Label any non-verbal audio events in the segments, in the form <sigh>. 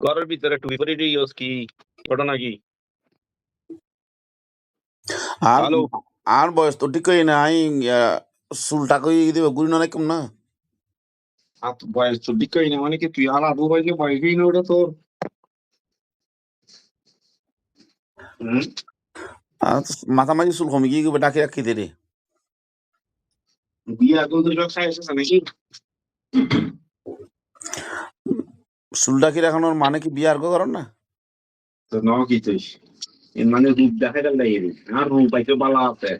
ঘরের ভিতরে টুপি পরে ইউজ কি? ঘটনা কি? আর হ্যালো? আর বয়স তো ঠিক কই না আই চুলটা কই দিবে গুলি না কম না। আর তো বয়স তো দিকই না মানে কি তুই আর আবু ভাইকে বয়সই না ওটা তোর? হুম? আর মাথা মাঝি চুল কমি গিয়ে গেবে ডাকে রাখি দে রে বিয়া আছে নাকি? চুল ডাকি রাখানোর মানে কি বিয়ার গো করেন না? তো ন কি তুই? মানে রূপ দেখে গেল রূপ। আর রূপ পাইতে ভালো আছে।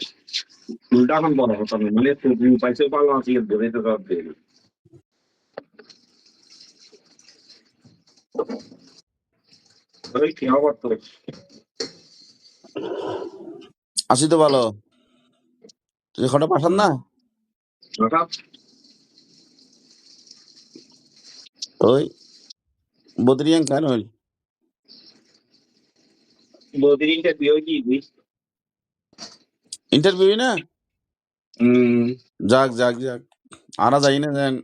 চুলটা এখন বড় হতো না মানে রূপ পাইতে ভালো আছে ধরে তো সব দিয়ে ওই কি খবর তোর? আসি তো ভালো। তুই এখানে পাঠান না? ওই কেন হইল বৌদির ইন্টারভিউ কি ইন্টারভিউ না হুম যাক যাক যাক আরা যাই না যেন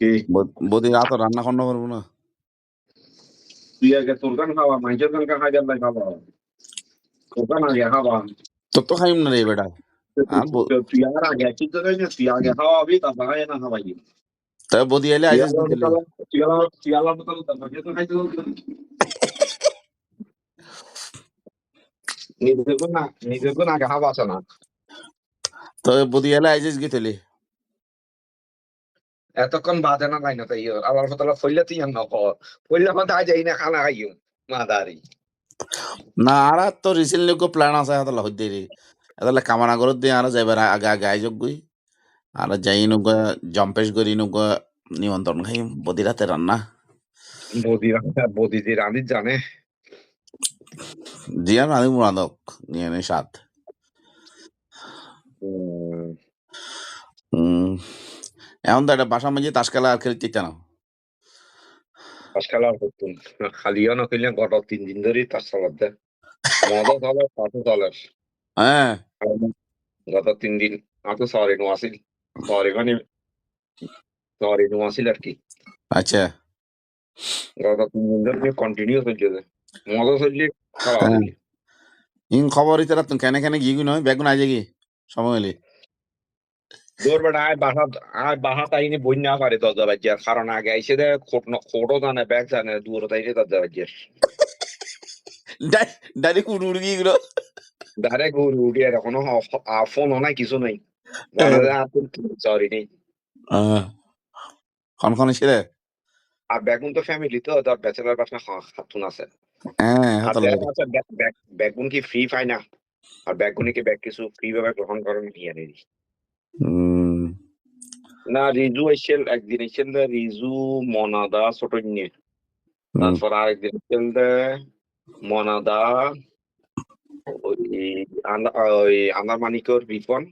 কি বদি রাত রান্না খন্ড করব না তুই আগে তোর গান খাওয়া মাইজের গান খাওয়া যাবে খাওয়া তোর গান আগে খাওয়া তোর তো খাইম না রে বেটা আর ব- তুই আর আগে কি তো জানিস তুই আগে খাওয়াবি তারপর আগে না খাওয়াই তা বদি তো খাইতে নিজের গুণ না আছে না। তো বদি এলে আইসিস গিতেলি এতক্ষণ বাদে না খাই না তাই আল্লাহর ফতলা ফইলে তুই না ক ফইলে আজ যাই না খানা খাইও। মাদারি না আর তো রিসেন্টলি কো প্ল্যান আছে হাতলা হইতে রে। এতলা কামনা করত দিয়ে আর যাইবার আগে আগে আইজক গই আর যাই নুগা জম্পেশ করি নুগা নিমন্ত্রণ খাই বদি রাতে রান্না। বদি বদি যে রাঁধি জানে? জিয়ান রাঁধি মুরাদক নিয়ে নে সাত। এখন তো একটা বাসা মাঝে তাস খেলা আর খেলতে ইচ্ছা না। আজকাল আর করতুম খালিও না। খেলে গত তিন দিন ধরেই তার সালাদ দেয় মদও চলে তাতে চলে। হ্যাঁ। গত তিন দিন আতো সরি নো আসিল। সরি সরি নো আসিল আর কি আচ্ছা গত তিন দিন ধরে কন্টিনিউ চলছে মদও চলছে। ইন খবর ইতারা তুমি কেনে কেনে গিয়ে বেগুন কি সময় হলে দৌড় বেটা আয় বাসা আয় বাসা তাইনি বই না পারে দরজা বাজিয়ার কারণ আগে আইসে দে খোট খোটও জানে ব্যাগ জানে দূর তাইলে দরজা বাজিয়ার ডাইরেক্ট উড়ে উড়ে গিয়ে গেলো ডাইরেক্ট উঠি আর এখনও ফোনও নাই কিছু নাই সরি নেই। খন খন এসে আর বেগুন তো ফ্যামিলি তো তার ব্যাচেলার বাসা খাতুন আছে। হ্যাঁ আর হাতল ব্যাগ আছে, ব্যাগ- ব্যাগ- ব্যাগুন কি ফ্রি পায় না? আর ব্যাগুনি কি ব্যাগ কিছু ফ্রি ভাবে গ্রহণ করেন ইয়ারে হুম না রিজু এসেল একদিন এসেল দে রিজু মনাদা ছোট নিয়ে। হুম, তারপর আরেকদিন এসেল দে মনাদা ওই আন্দা- ওই রিপন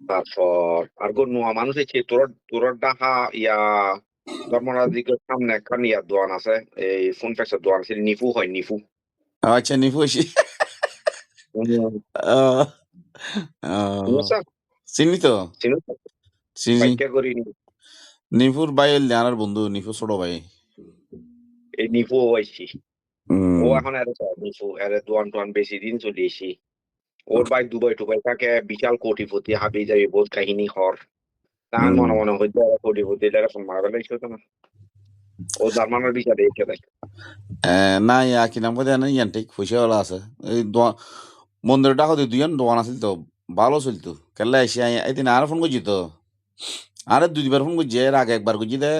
তারপর আর গো নোয়া মানুষ এসে তোর তোর ডাহা ইয়া ধর্মরাজিকের সামনে একখান ইয়া দোয়ান আছে এই ফোন ফেক্সের দোয়ান আছে নিফু হয় নিফু। আচ্ছা নিফু? চিনি তো? চিনো? করি। নিফুর ভাই বন্ধু নিফু ছোট ভাই। এই নিফু হুম, ও এখন এর নিফু এর দোয়ান টোয়ান বেশি দিন চলে এসি ওর ভাই দুবাই টুবাই থাকে বিশাল কোটিপতি হাবি যাবি বহুত কাহিনী হর। তার। মনে মনে হইতে কোটিপতি এরকম মারা লাগছে তো না। ও জার্মানের বিচারে এসে না ইয়া কি নাম কথা ইয়ান ঠিক পয়সা ওলা আছে। এই দোয়া মন্দিরের টাকা দিয়ে দুইজন দোকান আছিল তো ভালো চলতো কেলা এসে এদিন আর ফোন করছি তো। আরে দুই দুবার ফোন করছি এর আগে একবার করছি দে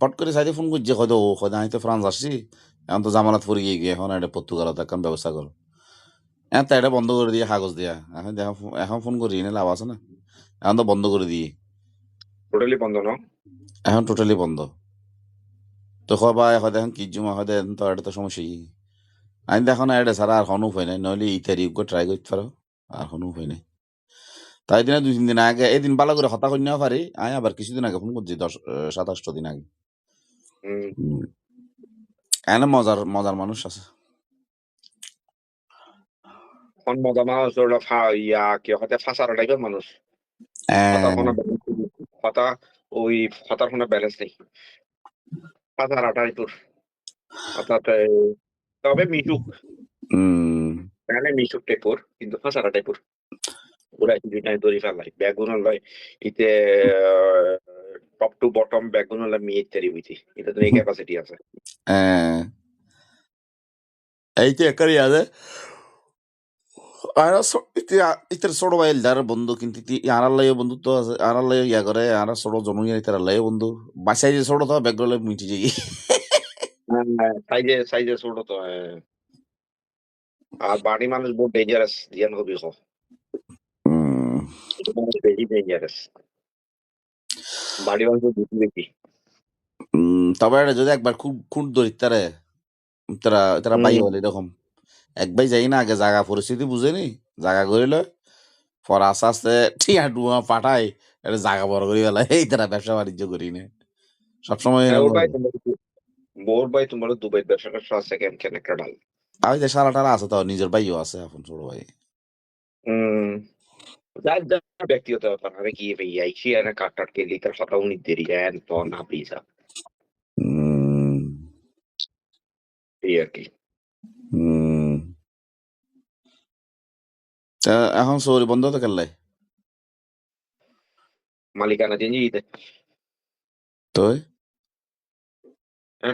পট করে সাইডে ফোন করছি হয়তো ও হয়তো আমি তো ফ্রান্স আসছি। এখন তো জামানত পড়ে গিয়ে গিয়ে এখন এটা পর্তুগালত এখন ব্যবস্থা করো। তো এটা বন্ধ করে দিয়ে কাগজ দিয়া। এখন দেখো এখন ফোন করি না লাভ আছে না? এখন তো বন্ধ করে দিই। টোটালি বন্ধ ন এখন টোটালি বন্ধ। তো এখন এখন তো এটা তো সমস্যা কি আমি তো এখন এটা ছাড়া আর কোনো উপায় নাই। নইলে ই তারিখ ট্রাই করতে পারো আর কোনো উপায় নাই। তাই দিনে দুই তিন দিন আগে এদিন ভালো করে হতা করে নেওয়া পারি আমি আবার কিছুদিন আগে ফোন করছি দশ সাতাশটা দিন আগে। এনে মজার মজার মানুষ আছে। মজা মানুষ ওরা ফা ইয়া কি হতে ফাঁসার টাইপের মানুষ হতা ওই হতার কোনো ব্যালেন্স নেই হাজার আঠাইপুর অর্থাৎ তবে মিশুক মানে মিশুক টেপুর কিন্তু হাজার আঠাইপুর পুরা দুইটাই দড়ি ফেলাই বেগুন লয় ইতে টপ টু বটম বেগুন হলে মি ইত্যাদি বুঝি এটা তো এই ক্যাপাসিটি আছে. এই যে একারি আছে আনার লাগে ইয়া করে বাসায় যে ছোট তো মিটি যাই। সাইজে সাইজে ছোট তো হ্যাঁ। আর বাড়ি মানুষ বহুত ডেঞ্জারাস জিয়ান হবি খো উম, ডেঞ্জারাস বাড়ি মানুষ তবে যদি একবার খুব খুব ধরি তারে তারা। বাই বলে এরকম। এক ভাই যাই না আগে জায়গা পরিস্থিতি বুঝেনি জায়গা করিল পর আস্তে আস্তে টিয়া ডুয়া পাঠাই এটা জায়গা বড় করি বেলা এই তারা ব্যবসা বাণিজ্য করি না। সবসময় মোর ভাই তোমার দুবাই ব্যবসা করছে আছে কেন কেন আমি যে সারা টারা আছে তো নিজের ভাইও আছে এখন ছোট ভাই। হুম ব্যক্তিগত ব্যাপার আমি কি ভাই এনে কাট কে লিটার কথা উনি দেরি এন তো না উম, এই আর কি। উম। তা এখন সৌরি বন্ধ তো কেলাই মালিকানা চেঞ্জ দিতে তো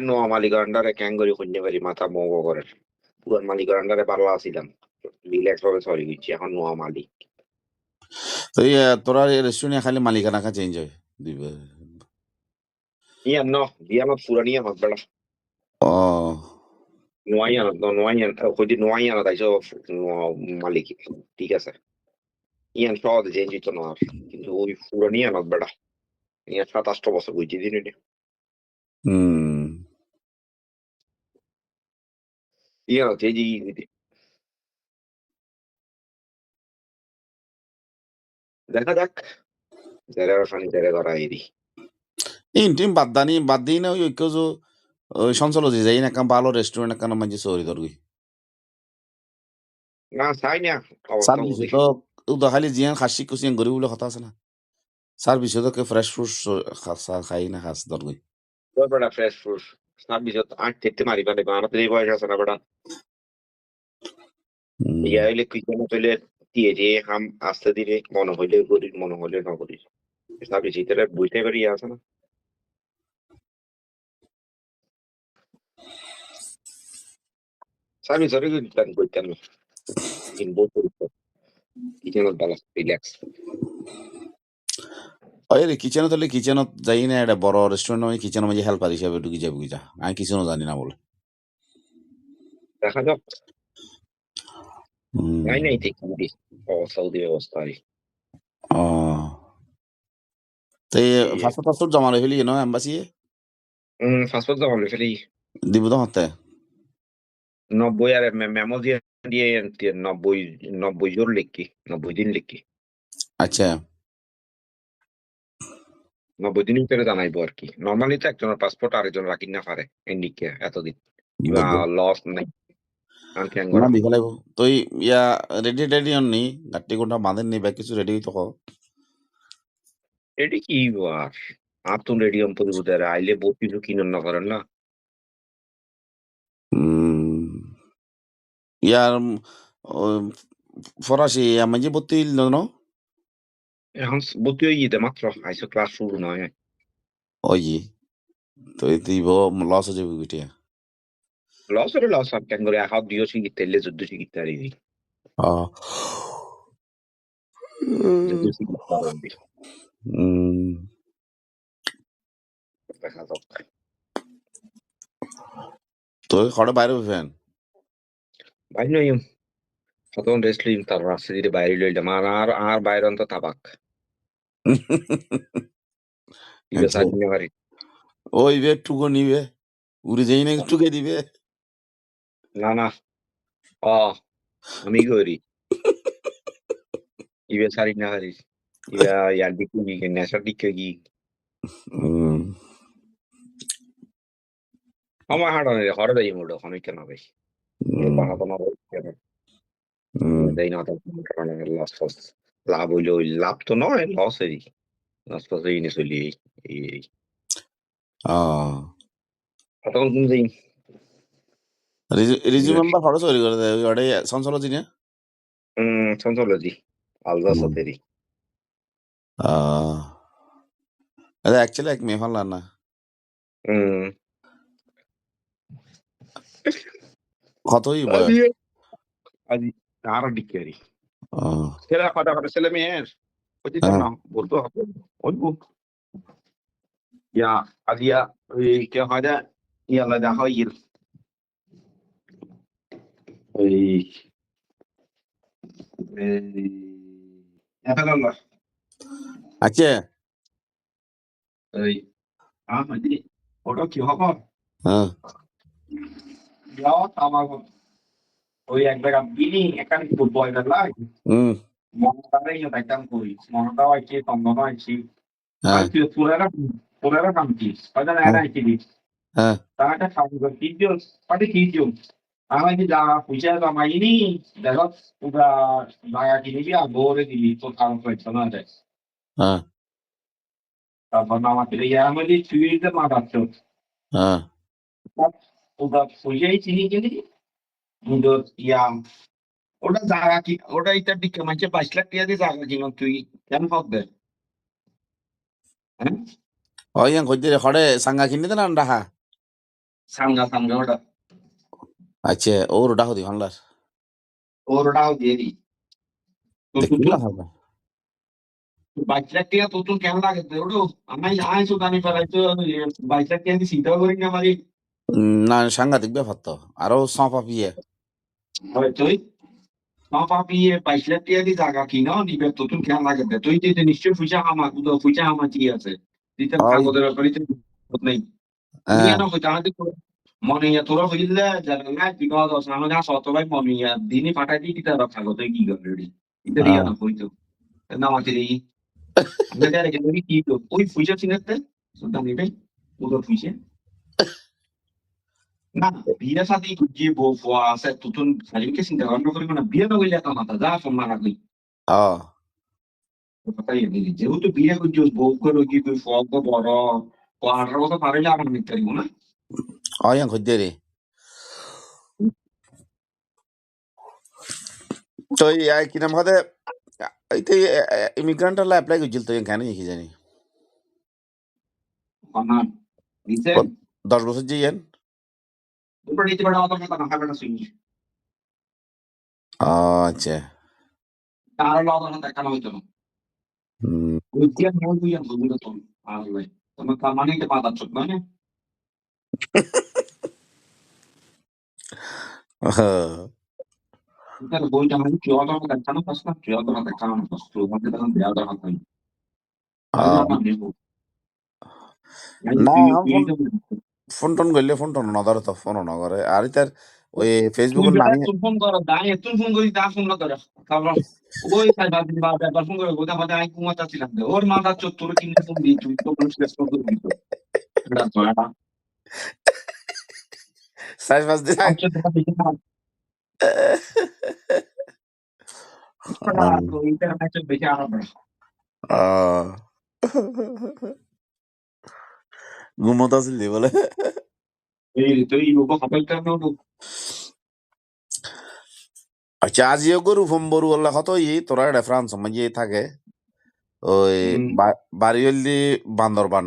নো মালিকার আন্ডারে ক্যাং করি খুঁজে পারি মাথা মগ করে। পুরান মালিকার আন্ডারে পারলা আসিলাম। রিল্যাক্স ভাবে সরি দিচ্ছি এখন নোয়া মালিক। তো ইয়ে, তোরা রেস্টুরেন্টে খালি মালিকানা কা চেঞ্জ হয় দিবে। ইয়ান ন দিয়ানত পুরানি আমার বেড়া ও। নোয়াইয়ানত ন নোয়াইয়ান খুঁজি নোয়াইয়ানত আইসো মালিক ঠিক আছে ইয়ান সহজে চেঞ্জ হইতো না আর কিন্তু ওই পুরানি আনত বেড়া ইয়ান সাত আষ্ট বছর বুঝছি দিন হুম ইয়ানত চেঞ্জ দিতে দেখা যাক যারা ফানি যারা করা এরি ইন্টিম বাদ দানি বাদ দিই না ওই ঐক্য ওই সঞ্চল যে যাই না চাই না সার্ভিস তো উদা খালি জিয়ান খাসি কুসিয়ান গরি বলে কথা আছে না সার্ভিস তো কে ফ্রেশ ফ্রুট খাই না খাস দরগি ওই বেড়া ফ্রেশ ফ্রুট সার্ভিসত আট থেকে মারি পারে আমার এই বয়স আছে না বেড়া ইয়া হইলে কিচেন হইলে দিয়ে যে হাম আস্তে ধীরে মনে হইলে করি মনে হইলে না করি সার্ভিস বুঝতে পারি আছে না সার্ভিস হরে কিন্তু করতেন না কিন্তু বহুত কিচেনত বালা রিল্যাক্স ওই রে কিচেনত হলে কিচেনত যাই না এটা বড় রেস্টুরেন্ট মানে কিচেনের মাঝে হেল্পার হিসাবে ঢুকি যাবে যা আমি কিচেনও জানি না বলে দেখা যাক। নাই নাই দেখি ও সৌদি ব্যবস্থা আর ও তো ফাস্ট ফাস্ট জমা ফেলি ন এম্বাসি ফাস্টফুড যাব ফেলি দিব তো হতে নব্বই আর মেমো দিয়ে নব্বই নব্বই জোর লিখি নব্বই দিন লিখি আচ্ছা নব্বই দিনের ভিতরে জানাইবো আর কি নর্মালি তো একজনের পাসপোর্ট আরেকজন রাখি না পারে এন্ডিকে এতদিন লস নাই তই ইয়া রেডি রেডি অননি গাটি কোনটা বাঁধেন নি বা কিছু রেডি তো কি আর আতুন আইলে বহুত কিছু কিনুন না করেন না ইয়ার ফরাসি আমাজি বত্তিল ন এখন বতি হয়ে যেতে মাত্র আইসো ক্লাস শুরু নয় ওই তো দিব লস হয়ে যাবে গুটিয়া লস হলে লস আর কেন করে হাত দিও শিখিতে এলে যুদ্ধ শিখিতে আর যুদ্ধ শিখিতে পারবি দেখা যাক তো খড়ে বাইরে ফ্যান নই তার রাস্তা দিয়ে বাইরে লইলাম আর আর আর বাইরে অন্ত তাবাক ইবে আচ্ছা। সাজিয়ে পারি ওই বে টুকো নিবে উড়ে যাই না টুকে দিবে না না অ আমি করি ইবে সারি না পারি ইয়া ইয়ার দিকে কি নেশার দিকে কি উম, আমার হাঁটানো হরে দেয় অনেক কেন ভাই উম, উম, না লাভ হইলে ওই লাভ তো নয় লস এই লস ফস এই নিয়ে চলি এই রিজু ফটো চুরি করে দেয় ওই ওটাই সঞ্চল চিনি হুম সঞ্চলজি আলজা সতেরি এটা অ্যাকচুয়ালি এক মেয়ে ফানলাম না হুম কতই বয়স আজি আর ডিকারি আহ, ছেলে কথা কথা ছেলে মেয়ের ওই হ্যাঁ। না বলতো হবে। ওই বুক ইয়া আজিয়া ওই কে হয় না ইয়ালা দেখা ইর ওই এই এখন আল্লাহ। আছে ওই আমাদি ওটা কি হবে হ্যাঁ। আমার ওই এক জায়গা বিনি এখানে ফুটবল খেলাই হুম। মমতারে ইয়ে দেখতাম কই মমতাও আছে তন্দনও আছে। হ্যাঁ। আর তুই পুরারা পুরারা কাম কি হয়তো না আইছি দি হ্যাঁ। তাহলে খাব ভিডিও পাটি ভিডিও আমার কি যা পয়সা কামাইনি দেখো পুরা কিনে কি আর বোরে দিলি তো কাম করছে না রে হ্যাঁ। তারপর আমাকে ইয়ার মধ্যে চুইতে মারাচ্ছ হ্যাঁ। ওটা পয়সাই চিনি কিনি কিন্তু ইয়া ওটা জায়গা কি ওটা এটা দিকে মানে বাইশ লাখ টাকা দিয়ে জায়গা কিনো তুই কেন হবে ওই কইতে হড়ে সাঙ্গা কিনে দেন ডাহা সামনা সামনা ওটা। আচ্ছা ওর ডাহ দি ফানলার ওর তো দেখলা হবে বাইশ লাখ টাকা তোর কেমন লাগে? ওটা আমি আইসো দামি ফেলাই তো বাইশ লাখ টাকা দিয়ে চিন্তা করি না আমার না সাংঘাতিক ব্যাপার তো। আরও সঁপা পিয়ে। তুই? মা পাপি বাইশ লাখ টাকা দিয়ে জায়গা কিনো নিবে তো তোর কেমন লাগে তুই তো নিশ্চয় ফুচা হামা কুদো ফুচা হামা কি আছে। তুই। কাগজের ব্যাপারে নেই। হ্যাঁ তোরা হইলে জানা না সত ভাই দিনে কি এটা রিয়া না না দেই কি ওই চিনতে না বিয়ের সাথে যে বউ ফুয়া আছে তুতুন চিন্তা করিব না বিয়ে হইলে কাম যা সম্মান রাখলি যেহেতু বিয়ে করছিস বউ করে কি ফল তো বড় আঠারো বছর পারিলে আমার নিতে পারিব না ওই কইতে রে তো এই কি নাম হাতে এইতে ইমিগ্রান্ট লা অ্যাপ্লাই করছিল তো কেন কি জানি দশ বছর যে পারে অত কথা না হবে না শুনি আচ্ছা। তার লদ না দেখানো হইতো না। হুম, ওই যে মন দুই দুটো তো আর ভাই তোমার কার মানে কে পাতা চোখ মানে। তার বইটা কি অত না দেখানো পাস না কি অত না। মানে তখন দেয়া নাই না, ফোন টোন করলে ফোন টোন নধরে তো ফোন নকরে আর তার ওই ফেসবুকের নামে ফোন করো দাই তুই ফোন করি তা ফোন না করে। তারপর ওই বাদ দিবা ব্যাপার ফোন করে গোটা মাথা আমি কুমাতা ছিলাম ওর মাথা চোখ তোর কিনে ফোন দিই তুই তো করে সাইজ দিন আচ্ছা ইন্টারনেটে বেশি। লোক খাবার কেন আচ্ছা আজিও গরু ফোন বরু বললে কত ই তোরা এটা ফ্রান্স মাঝে থাকে ওই বাড়ি হইলি বান্দরবান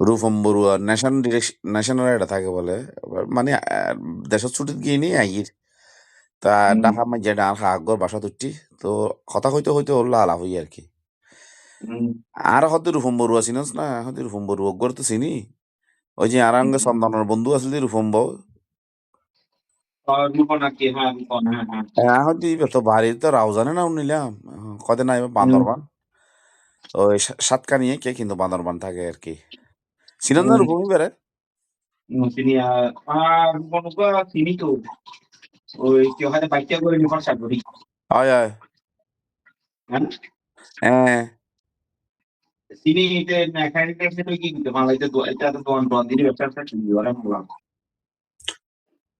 রুফম বড়ুয়া ন্যাশন ন্যাশনাল এটা থাকে বলে মানে দেশের ছুটিত গিয়ে নি আইর তা। ডাকা মাঝে ডাল আগর বাসা তুটি তো কথা কইতে হইতে হল্লা আলাপ হই আর কি আর হতে রুফম বড়ুয়া চিনস না? হতে রুফম বড়ুয়া গর তো চিনি। ওই যে আর আঙ্গে। সন্তানের বন্ধু আসলে রুফম বউ। হ্যাঁ হ্যাঁ হ্যাঁ। তো বাড়ি তো রাও জানে না নিলাম। কদিন আইবে বান্দরবান। ওই সা- সাতকানিয়ে কে কিন্তু বান্দরবান থাকে আর কি। চিনেন না। বেড়ে আর তো। ওই কি হয় বাইকে করে নিবার চাকরি হয় হয়। হ্যাঁ।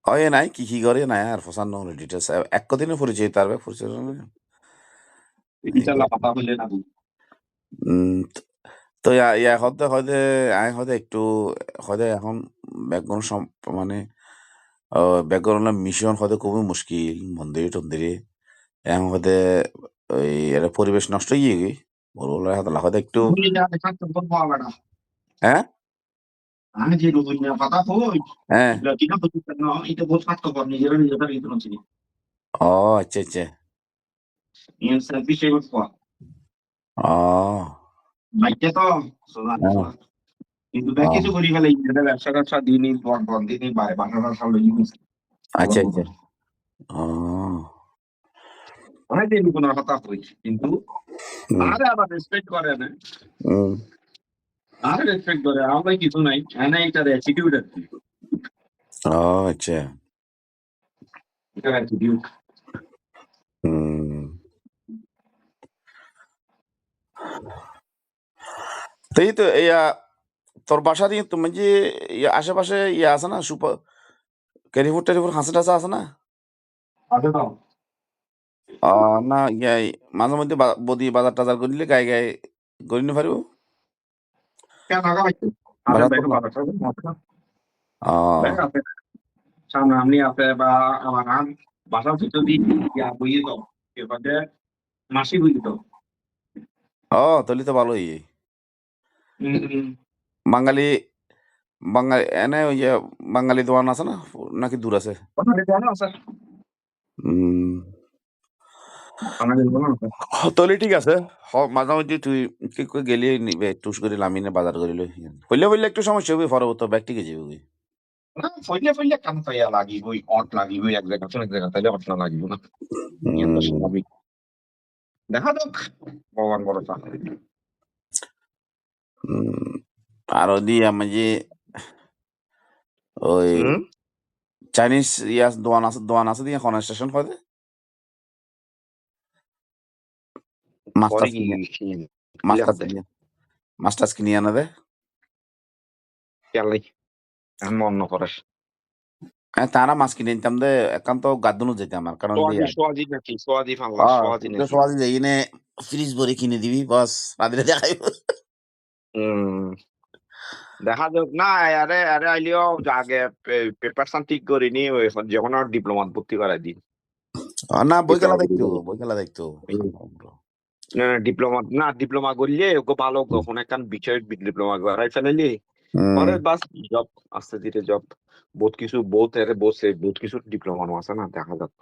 হয় নাই কি কি করে? নাই আর ফসান নহলে ডিটেলস এক কদিনে পরিচয় তার ব্যাগ পরিচয় ইনশাআল্লাহ পাতা হইলে না উম, তো ইয়া হতে হতে আই হতে একটু এখন ব্যাকগ্রাউন্ড মানে মিশন হতে খুবই মুশকিল মন্দিরে টন্দিরে এখন হতে ওই এটা পরিবেশ নষ্ট হয়ে গিয়ে বলব হয়তো হয়তো একটু। হ্যাঁ? হ্যাঁ। ও আচ্ছা আচ্ছা। ও। বাইকে তো। কিন্তু ব্যাগ কিছু করি ফেলে এটা ব্যবসা ব্যবসা দিনই বন বন দিনই বাইরে বাসা সামনে ইউজ আচ্ছা আচ্ছা। ও। অনেক দিন কোনো কথা হই কিন্তু আরে আবার রেসপেক্ট করে না। আরে রেসপেক্ট করে আমরা কিছু নাই এনে এটা অ্যাটিটিউড ও আচ্ছা। এটা অ্যাটিটিউড হুম। তো ইয়া তোর বাসা দিয়ে তুমি যে ইয়া আশেপাশে ইয়া আছে না সুপার ক্যারিফুর টেরিফুর হাঁসা টাসা আছে না? আছে তো। না ইয়া মাঝে মধ্যে বা- বদি বাজার টাজার করিলে গায়ে গায়ে করি নি পারিব। ব্যাগ তো- বাজার আছে আহ, ব্যাগ আছে সামনে আপনি আছে বা আমার আম বাসার ভিতর দিয়ে ইয়া বইয়ে তো এবারে মাসি বইয়ে তো ও তাহলে তো ভালোই। হুম, হুম। বাঙালি বাঙালি এনে ওই যে বাঙালি দোকান আছে না নাকি দূর আছে? ওখানে আছে। তাহলে ঠিক আছে। হ মাঝে তুই কি করে গেলি নিবে টুস করে লামিনে বাজার করিল হইলে হইলে একটু সমস্যা হবে পরে তো ব্যাগ টিকে যাবে না ফইলে ফইলে কাম পাইয়া লাগিবই অট লাগিবই এক জায়গা এক জায়গা তাইলে অট না লাগিব না। স্বাভাবিক। দেখা যাক ভগবান ভরসা। উম, আর ওদি আমি যে ওই চাইনিজ ইয়া দোকান আছে দোকান আছে দিয়ে এখন স্টেশন হয় মাস্টার পরে কি মাস্টার আছে? মাস্টার কিনে আনা দে খেয়াল এখন মন নকরে হ্যাঁ, তারা মাছ কিনে নিতাম দে একান্ত গাদুনো যেতে আমার কারণ সোয়াজি সোয়াজি নাকি সোয়াজি ফাংলা সোয়াজি নাকি সবাই যাই কিনে ফ্রিজ ভরে কিনে দিবি বাস রাত্রে দেখাই হুম দেখা যাক না আরে আরে আইলিও আগে পেপার সান ঠিক করিনি ওই যখন আর ডিপ্লোমা ভর্তি করাই দিন না বই খেলা দেখতো করে বই খেলা দেখতো ডিপ্লোমা না ডিপ্লোমা করলে ওকে ভালো কোন একটা বিষয় ডিপ্লোমা করাই ফেলাইলে। হুম, পরে বাস জব আস্তে ধীরে জব বহুত কিছু বহুত এর বসে বহুত কিছু ডিপ্লোমা আছে না দেখা যাক।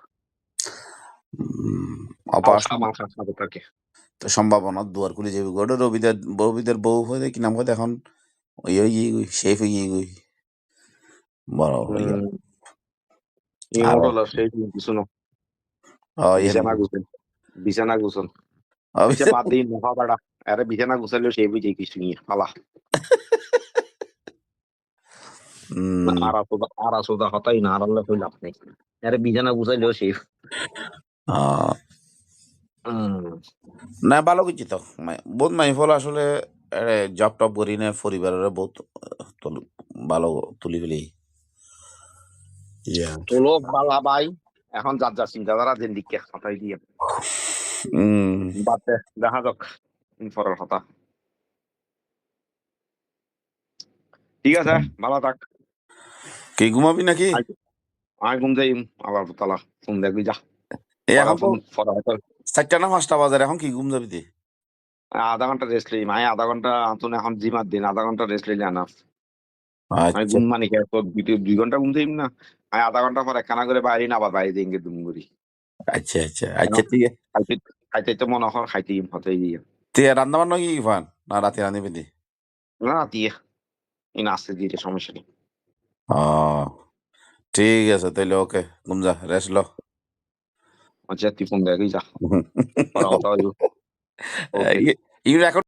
তো সম্ভাবনা দুয়ার খুলে যাবে গোটা রবিদের রবিদের বউ হয়ে কি নাম হয়ে এখন ওই ওই শেফ হয়ে গই। বড় ইয়ে। বিছানা। গুছন বিছানা গুছন ও, সে বাদ দিন মহা বাড়া। আরে বিছানা গুছালেও সেই বুঝে কিছু নিয়ে পালা। আর আসোদা হতাই না আর আল্লাহ কইলাম নেই। আরে বিছানা গুছাইলেও সেই। না ভালো কিছু তো। বহুত মাই ফল আসলে জব টপ করি না পরিবারের বহুত ভালো তুলি ফেলি। তোলো বালা ভাই এখন যার যার চিন্তাধারা যেন দিকে হতাই দিয়ে। বাদ দে দেখা যাক ইনফরের হতা ঠিক আছে ভালো থাক। কি ঘুমাবি নাকি? আমি ঘুম যাই আবার তালা ফোন দেখবি যা। এখন চারটা না পাঁচটা বাজার এখন কি ঘুম যাবি তুই? আধা ঘণ্টা রেস্ট লই মাই আধা ঘণ্টা আন্তনে এখন জিমার দিন আধা ঘণ্টা রেস্ট লইলে আনা আমি আচ্ছা। ঘুম মানে কি দুই- দুই ঘণ্টা ঘুম যাইম না? আমি আধা ঘণ্টা পর একখানা করে বাইরে না আবার বাইরে দিয়ে দুম করি। আচ্ছা আচ্ছা। আচ্ছা। ঠিক আছে খাইতে খাইতে তো মনে হয় খাইতে হতেই দিয়ে। তুই রান্না বান্না কি ফান না রাতে রাঁধবি দি না দিয়ে। এই নাচতে দিয়ে সমস্যা নেই। ও ঠিক আছে তাইলে ওকে যা রেস্ট লো। আচ্ছা তুই ফোন দেখবি যা। <laughs> পরে কথা ইউ এখন